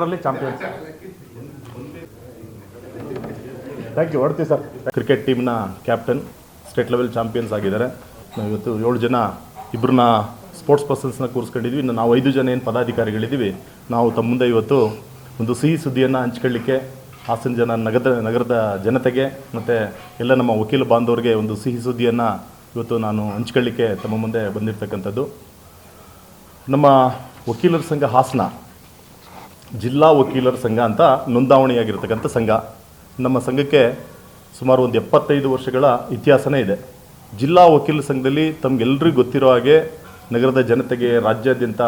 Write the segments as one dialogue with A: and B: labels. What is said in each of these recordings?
A: ಎರಡರಲ್ಲಿ champion thank you ಹೊಡ್ತೀವಿ sir cricket ಟೀಮ್ನ ಕ್ಯಾಪ್ಟನ್ ಸ್ಟೇಟ್ ಲೆವೆಲ್ ಚಾಂಪಿಯನ್ಸ್ ಆಗಿದ್ದಾರೆ. ನಾವು ಇವತ್ತು ಏಳು ಜನ ಇಬ್ಬರನ್ನ ಸ್ಪೋರ್ಟ್ಸ್ ಪರ್ಸನ್ಸ್ನ ಕೂರಿಸ್ಕೊಂಡಿದ್ವಿ. ಇನ್ನು ನಾವು ಐದು ಜನ ಏನು ಪದಾಧಿಕಾರಿಗಳಿದ್ದೀವಿ ನಾವು ತಮ್ಮ ಮುಂದೆ ಇವತ್ತು ಒಂದು ಸಿಹಿ ಸುದ್ದಿಯನ್ನು ಹಂಚ್ಕೊಳ್ಳಿಕ್ಕೆ ಹಾಸನ ಜನ ನಗರದ ನಗರದ ಜನತೆಗೆ ಮತ್ತು ಎಲ್ಲ ನಮ್ಮ ವಕೀಲ ಬಾಂಧವರಿಗೆ ಒಂದು ಸಿಹಿ ಸುದ್ದಿಯನ್ನು ಇವತ್ತು ನಾನು ಹಂಚ್ಕೊಳ್ಳಿಕ್ಕೆ ತಮ್ಮ ಮುಂದೆ ಬಂದಿರತಕ್ಕಂಥದ್ದು. ನಮ್ಮ ವಕೀಲರ ಸಂಘ ಹಾಸನ ಜಿಲ್ಲಾ ವಕೀಲರ ಸಂಘ ಅಂತ ನೋಂದಾವಣಿಯಾಗಿರ್ತಕ್ಕಂಥ ಸಂಘ. ನಮ್ಮ ಸಂಘಕ್ಕೆ ಸುಮಾರು ಒಂದು ಎಪ್ಪತ್ತೈದು ವರ್ಷಗಳ ಇತಿಹಾಸನೇ ಇದೆ. ಜಿಲ್ಲಾ ವಕೀಲರ ಸಂಘದಲ್ಲಿ ತಮಗೆಲ್ಲರಿಗೂ ಗೊತ್ತಿರೋ ಹಾಗೆ ನಗರದ ಜನತೆಗೆ, ರಾಜ್ಯಾದ್ಯಂತ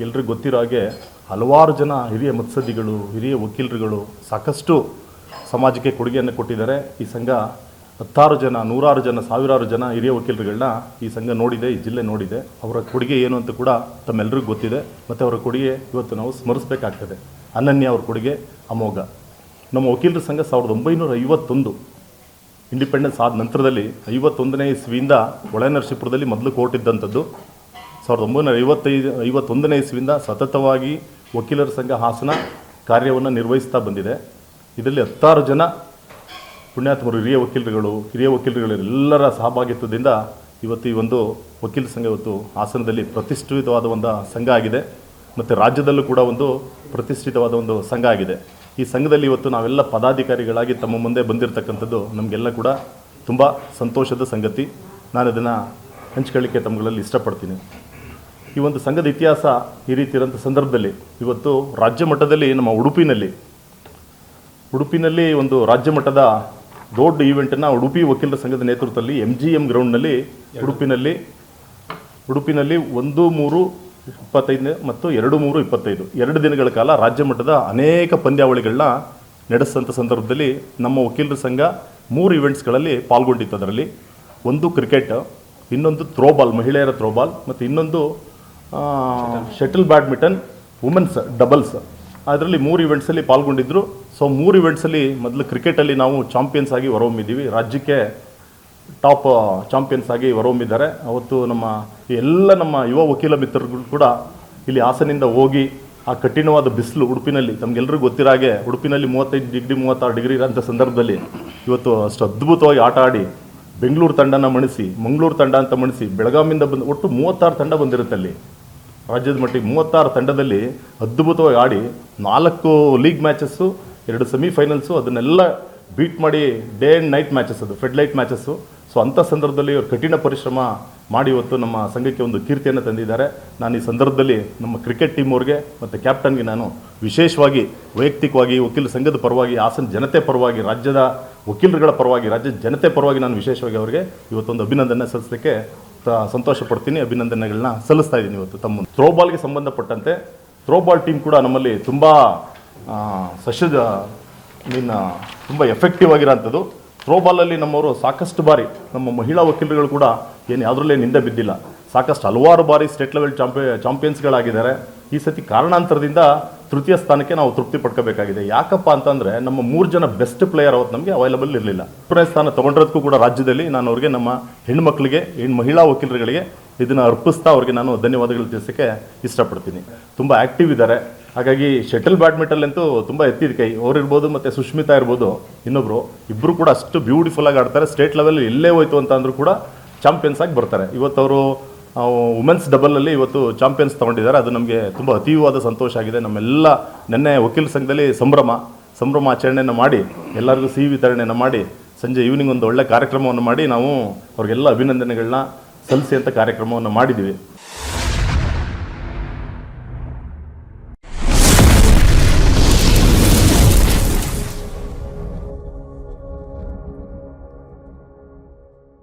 A: ಎಲ್ರಿಗೂ ಗೊತ್ತಿರೋ ಹಾಗೆ ಹಲವಾರು ಜನ ಹಿರಿಯ ಮತ್ಸದಿಗಳು ಹಿರಿಯ ವಕೀಲರುಗಳು ಸಾಕಷ್ಟು ಸಮಾಜಕ್ಕೆ ಕೊಡುಗೆಯನ್ನು ಕೊಟ್ಟಿದ್ದಾರೆ. ಈ ಸಂಘ ಹತ್ತಾರು ಜನ, ನೂರಾರು ಜನ, ಸಾವಿರಾರು ಜನ ಹಿರಿಯ ವಕೀಲರುಗಳನ್ನ ಈ ಸಂಘ ನೋಡಿದೆ, ಈ ಜಿಲ್ಲೆ ನೋಡಿದೆ. ಅವರ ಕೊಡುಗೆ ಏನು ಅಂತ ಕೂಡ ತಮ್ಮೆಲ್ಲರಿಗೂ ಗೊತ್ತಿದೆ. ಮತ್ತು ಅವರ ಕೊಡುಗೆ ಇವತ್ತು ನಾವು ಸ್ಮರಿಸಬೇಕಾಗ್ತದೆ. ಅನನ್ಯ ಅವ್ರ ಕೊಡುಗೆ ಅಮೋಘ. ನಮ್ಮ ವಕೀಲರ ಸಂಘ ಸಾವಿರದ ಒಂಬೈನೂರ ಐವತ್ತೊಂದು ಇಂಡಿಪೆಂಡೆನ್ಸ್ ಆದ ನಂತರದಲ್ಲಿ ಐವತ್ತೊಂದನೇ ಇಸ್ವಿಯಿಂದ ಒಳನರಸೀಪುರದಲ್ಲಿ ಮೊದಲು ಕೋರ್ಟ್ ಇದ್ದಂಥದ್ದು. ಸಾವಿರದ ಒಂಬೈನೂರ ಐವತ್ತೈದು, ಐವತ್ತೊಂದನೇ ಇಸ್ವಿಯಿಂದ ಸತತವಾಗಿ ವಕೀಲರ ಸಂಘ ಹಾಸನ ಕಾರ್ಯವನ್ನು ನಿರ್ವಹಿಸ್ತಾ ಬಂದಿದೆ. ಇದರಲ್ಲಿ ಹತ್ತಾರು ಜನ ಪುಣ್ಯಾತ್ಮರು, ಹಿರಿಯ ವಕೀಲರುಗಳು, ಹಿರಿಯ ವಕೀಲರುಗಳೆಲ್ಲರ ಸಹಭಾಗಿತ್ವದಿಂದ ಇವತ್ತು ಈ ಒಂದು ವಕೀಲ ಸಂಘ ಇವತ್ತು ಹಾಸನದಲ್ಲಿ ಪ್ರತಿಷ್ಠಿತವಾದ ಒಂದು ಸಂಘ ಆಗಿದೆ. ಮತ್ತು ರಾಜ್ಯದಲ್ಲೂ ಕೂಡ ಒಂದು ಪ್ರತಿಷ್ಠಿತವಾದ ಒಂದು ಸಂಘ ಆಗಿದೆ. ಈ ಸಂಘದಲ್ಲಿ ಇವತ್ತು ನಾವೆಲ್ಲ ಪದಾಧಿಕಾರಿಗಳಾಗಿ ತಮ್ಮ ಮುಂದೆ ಬಂದಿರತಕ್ಕಂಥದ್ದು ನಮಗೆಲ್ಲ ಕೂಡ ತುಂಬ ಸಂತೋಷದ ಸಂಗತಿ. ನಾನು ಅದನ್ನು ಹಂಚ್ಕೊಳ್ಳಿಕ್ಕೆ ತಮ್ಮಗಳಲ್ಲಿ ಇಷ್ಟಪಡ್ತೀನಿ. ಈ ಒಂದು ಸಂಘದ ಇತಿಹಾಸ ಈ ರೀತಿ ಇರೋಂಥ ಸಂದರ್ಭದಲ್ಲಿ ಇವತ್ತು ರಾಜ್ಯ ಮಟ್ಟದಲ್ಲಿ ನಮ್ಮ ಉಡುಪಿನಲ್ಲಿ ಉಡುಪಿನಲ್ಲಿ ಒಂದು ರಾಜ್ಯ ಮಟ್ಟದ ದೊಡ್ಡ ಈವೆಂಟನ್ನು ಉಡುಪಿ ವಕೀಲರ ಸಂಘದ ನೇತೃತ್ವದಲ್ಲಿ ಎಂ ಜಿ ಎಂ ಗ್ರೌಂಡ್ನಲ್ಲಿ ಉಡುಪಿನಲ್ಲಿ ಉಡುಪಿನಲ್ಲಿ ಒಂದು ಮೂರು ಇಪ್ಪತ್ತೈದು ಮತ್ತು ಎರಡು ಮೂರು ಇಪ್ಪತ್ತೈದು. ಎರಡು ದಿನಗಳ ಕಾಲ ರಾಜ್ಯ ಮಟ್ಟದ ಅನೇಕ ಪಂದ್ಯಾವಳಿಗಳನ್ನ ನಡೆಸಿದಂಥ ಸಂದರ್ಭದಲ್ಲಿ ನಮ್ಮ ವಕೀಲರ ಸಂಘ ಮೂರು ಇವೆಂಟ್ಸ್ಗಳಲ್ಲಿ ಪಾಲ್ಗೊಂಡಿತ್ತು ಅದರಲ್ಲಿ. ಒಂದು ಕ್ರಿಕೆಟ್ ಇನ್ನೊಂದು ಥ್ರೋಬಾಲ್ ಮಹಿಳೆಯರ ಥ್ರೋಬಾಲ್ ಮತ್ತು ಇನ್ನೊಂದು ಶಟಲ್ ಬ್ಯಾಡ್ಮಿಂಟನ್ ವುಮೆನ್ಸ್ ಡಬಲ್ಸ್ ಅದರಲ್ಲಿ ಮೂರು ಇವೆಂಟ್ಸಲ್ಲಿ ಪಾಲ್ಗೊಂಡಿದ್ದರು ಸೊ ಮೂರು ಇವೆಂಟ್ಸಲ್ಲಿ ಮೊದಲು ಕ್ರಿಕೆಟಲ್ಲಿ ನಾವು ಚಾಂಪಿಯನ್ಸ್ ಆಗಿ ಹೊರಹೊಮ್ಮಿದ್ದೀವಿ ರಾಜ್ಯಕ್ಕೆ ಟಾಪ್ ಚಾಂಪಿಯನ್ಸ್ ಆಗಿ ಹೊರಹೊಮ್ಮಿದ್ದಾರೆ. ಅವತ್ತು ನಮ್ಮ ಎಲ್ಲ ನಮ್ಮ ಯುವ ವಕೀಲ ಮಿತ್ರರುಗಳು ಕೂಡ ಇಲ್ಲಿ ಹಾಸನಿಂದ ಹೋಗಿ ಆ ಕಠಿಣವಾದ ಬಿಸಿಲು ಉಡುಪಿನಲ್ಲಿ ತಮಗೆಲ್ಲರಿಗೂ ಗೊತ್ತಿರೋ ಹಾಗೆ ಉಡುಪಿನಲ್ಲಿ ಮೂವತ್ತೈದು ಡಿಗ್ರಿ, ಮೂವತ್ತಾರು ಡಿಗ್ರಿ ಇರೋಂಥ ಸಂದರ್ಭದಲ್ಲಿ ಇವತ್ತು ಅಷ್ಟು ಅದ್ಭುತವಾಗಿ ಆಟ ಆಡಿ ಬೆಂಗಳೂರು ತಂಡನ ಮಣಿಸಿ, ಮಂಗಳೂರು ತಂಡ ಅಂತ ಮಣಿಸಿ ಬೆಳಗಾವಿಯಿಂದ ಬಂದು, ಒಟ್ಟು ಮೂವತ್ತಾರು ತಂಡ ಬಂದಿರುತ್ತೆ ಅಲ್ಲಿ. ರಾಜ್ಯದ ಮಟ್ಟಿಗೆ ಮೂವತ್ತಾರು ತಂಡದಲ್ಲಿ ಅದ್ಭುತವಾಗಿ ಆಡಿ ನಾಲ್ಕು ಲೀಗ್ ಮ್ಯಾಚಸ್ಸು ಎರಡು ಸೆಮಿಫೈನಲ್ಸು ಅದನ್ನೆಲ್ಲ ಬೀಟ್ ಮಾಡಿ ಡೇ ಆ್ಯಂಡ್ ನೈಟ್ ಮ್ಯಾಚಸ್ ಅದು ಫೆಡ್ ಲೈಟ್ ಮ್ಯಾಚಸ್ಸು ಸೊ ಅಂಥ ಸಂದರ್ಭದಲ್ಲಿ ಇವರು ಕಠಿಣ ಪರಿಶ್ರಮ ಮಾಡಿ ಇವತ್ತು ನಮ್ಮ ಸಂಘಕ್ಕೆ ಒಂದು ಕೀರ್ತಿಯನ್ನು ತಂದಿದ್ದಾರೆ ನಾನು ಈ ಸಂದರ್ಭದಲ್ಲಿ ನಮ್ಮ ಕ್ರಿಕೆಟ್ ಟೀಮ್ ಅವ್ರಿಗೆ ಮತ್ತು ಕ್ಯಾಪ್ಟನ್ಗೆ ನಾನು ವಿಶೇಷವಾಗಿ, ವೈಯಕ್ತಿಕವಾಗಿ, ವಕೀಲ ಸಂಘದ ಪರವಾಗಿ, ಹಾಸನ ಜನತೆ ಪರವಾಗಿ, ರಾಜ್ಯದ ವಕೀಲರುಗಳ ಪರವಾಗಿ ರಾಜ್ಯದ ಜನತೆ ಪರವಾಗಿ ನಾನು ವಿಶೇಷವಾಗಿ ಅವರಿಗೆ ಇವತ್ತೊಂದು ಅಭಿನಂದನೆ ಸಲ್ಲಿಸಲಿಕ್ಕೆ ಸಂತೋಷ ಪಡ್ತೀನಿ ಅಭಿನಂದನೆಗಳನ್ನ ಸಲ್ಲಿಸ್ತಾ ಇದ್ದೀನಿ ಇವತ್ತು ತಮ್ಮ. ಥ್ರೋಬಾಲ್ಗೆ ಸಂಬಂಧಪಟ್ಟಂತೆ ಥ್ರೋಬಾಲ್ ಟೀಮ್ ಕೂಡ ನಮ್ಮಲ್ಲಿ ತುಂಬ ಸಸ್ಯದ ಮೀನ್ ತುಂಬ ಎಫೆಕ್ಟಿವ್ ಆಗಿರೋಂಥದ್ದು. ಥ್ರೋಬಾಲಲ್ಲಿ ನಮ್ಮವರು ಸಾಕಷ್ಟು ಬಾರಿ, ನಮ್ಮ ಮಹಿಳಾ ವಕೀಲರುಗಳು ಕೂಡ ಏನು ಯಾವುದ್ರಲ್ಲೇ ನಿಂದೆ ಬಿದ್ದಿಲ್ಲ. ಸಾಕಷ್ಟು ಹಲವಾರು ಬಾರಿ ಸ್ಟೇಟ್ ಲೆವೆಲ್ ಚಾಂಪಿಯ ಚಾಂಪಿಯನ್ಸ್ಗಳಾಗಿದ್ದಾರೆ ಈ ಸತಿ ಕಾರಣಾಂತರದಿಂದ ತೃತೀಯ ಸ್ಥಾನಕ್ಕೆ ನಾವು ತೃಪ್ತಿ ಪಡ್ಕೋಬೇಕಾಗಿದೆ. ಯಾಕಪ್ಪ ಅಂತಂದರೆ ನಮ್ಮ ಮೂರು ಜನ ಬೆಸ್ಟ್ ಪ್ಲೇಯರ್ ಅವತ್ತು ನಮಗೆ ಅವೈಲಬಲ್ ಇರಲಿಲ್ಲ. ಮೂರನೇ ಸ್ಥಾನ ತೊಗೊಂಡಿರೋದಕ್ಕೂ ಕೂಡ ರಾಜ್ಯದಲ್ಲಿ ನಾನು ಅವ್ರಿಗೆ ನಮ್ಮ ಹೆಣ್ಮಕ್ಳಿಗೆ ಹೆಣ್ಣು ಮಹಿಳಾ ವಕೀಲರುಗಳಿಗೆ ಇದನ್ನು ಅರ್ಪಿಸ್ತಾ ಅವ್ರಿಗೆ ನಾನು ಧನ್ಯವಾದಗಳು ತಿಳಿಸೋಕ್ಕೆ ಇಷ್ಟಪಡ್ತೀನಿ. ತುಂಬ ಆ್ಯಕ್ಟಿವ್ ಇದ್ದಾರೆ. ಹಾಗಾಗಿ ಶಟಲ್ ಬ್ಯಾಡ್ಮಿಂಟನ್ ಅಂತೂ ತುಂಬ ಎತ್ತಿದ ಕೈ. ಅವ್ರಿರ್ಬೋದು ಮತ್ತು ಸುಷ್ಮಿತಾ ಇರ್ಬೋದು ಇನ್ನೊಬ್ಬರು ಇಬ್ಬರು ಕೂಡ ಅಷ್ಟು ಬ್ಯೂಟಿಫುಲ್ ಆಗಿ ಆಡ್ತಾರೆ. ಸ್ಟೇಟ್ ಲೆವೆಲ್ ಎಲ್ಲೇ ಹೋಯ್ತು ಅಂತ ಅಂದರೂ ಕೂಡ ಚಾಂಪಿಯನ್ಸ್ ಆಗಿ ಬರ್ತಾರೆ. ಇವತ್ತು ಅವರು ವುಮೆನ್ಸ್ ಡಬಲಲ್ಲಿ ಇವತ್ತು ಚಾಂಪಿಯನ್ಸ್ ತೊಗೊಂಡಿದ್ದಾರೆ. ಅದು ನಮಗೆ ತುಂಬ ಅತೀವಾದ ಸಂತೋಷ ಆಗಿದೆ. ನಮ್ಮೆಲ್ಲ ನಿನ್ನೆ ವಕೀಲ ಸಂಘದಲ್ಲಿ ಸಂಭ್ರಮ ಸಂಭ್ರಮ ಆಚರಣೆಯನ್ನು ಮಾಡಿ, ಎಲ್ಲರಿಗೂ ಸಿಹಿ ವಿತರಣೆಯನ್ನು ಮಾಡಿ, ಸಂಜೆ ಈವ್ನಿಂಗ್ ಒಂದು ಒಳ್ಳೆ ಕಾರ್ಯಕ್ರಮವನ್ನು ಮಾಡಿ ನಾವು ಅವ್ರಿಗೆಲ್ಲ ಅಭಿನಂದನೆಗಳನ್ನ ಸಲ್ಲಿಸಿ ಅಂತ ಕಾರ್ಯಕ್ರಮವನ್ನು ಮಾಡಿದ್ದೀವಿ